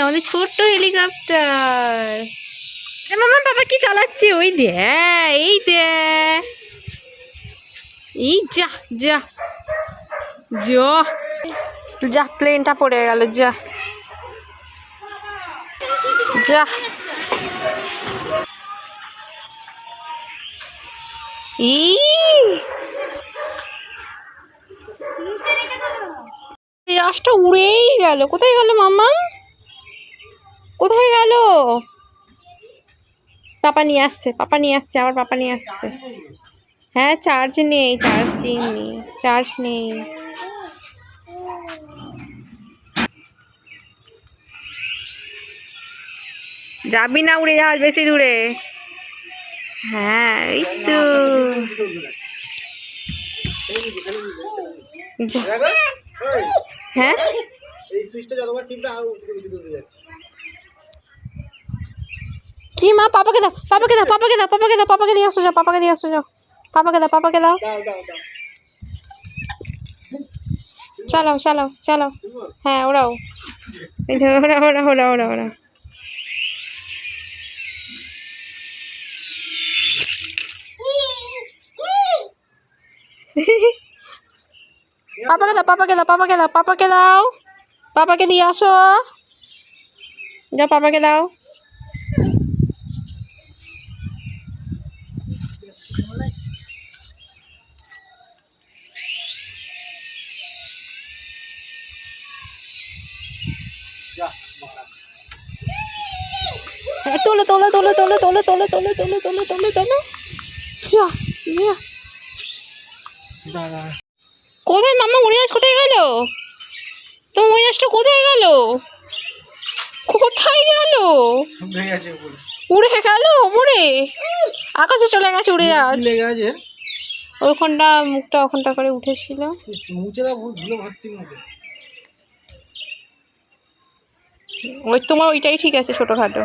আমাদের ছোট্ট হেলিকপ্টার। মামা, বাবা কি চালাচ্ছে? ওই দে, এই দে। এই যা যা। যা। প্লেনটা পড়ে গেল, যা। যা। ই আশটা উড়েই গেল। কোথায় গেল মাম্মা? কোথায় গেল? পাপা নিয়ে আসছে, পাপা নিয়ে আসছে, আবার পাপা নিয়ে আসছে। হ্যাঁ চার্জ নেই চার্জ দিন নেই চার্জ নেই। যাবি না উড়ে যাস বেশি দূরে? হ্যাঁ এই তো। যা। হ্যাঁ? এই সুইচটা যতবার টিপবে আরও উঁচু উঁচু করে যাচ্ছে। কি মা পাপাকে দাও পাপাকে দাও পাপাকে দাও পাপাকে দাও পাপাকে দিয়ে আসো যাও পাপাকে দিয়ে আসো যাও। পাপাকে দাও পাপাকে দাও। দাও দাও দাও। চালাও চালাও চালাও। হ্যাঁ ওরাও ওরা ওরা ওরা ওরা ওরা পাপাকে দাও পাপাকে দাও পাপাকে দাও পাপাকে দাও পাপাকে দিয়ে আসো যাও পাপাকে দাও তোলো তোলো তোলো তোলো তোলো তোলো তোলো তোলো তোলো তোলো তোলো যা যা দাদা কোথায় মামা উড়িয়াস কোথায় গেল? তো উড়িয়াসটা কোথায় গেল? কোথায় গেল? উড়ে গেল উড়ে আকাশে চলে গেছে উড়ে আছে ওইখানটা মুখটা ওখানটা করে উঠেছিল। ওই তোমার ওইটাই ঠিক আছে ছোটোখাটো।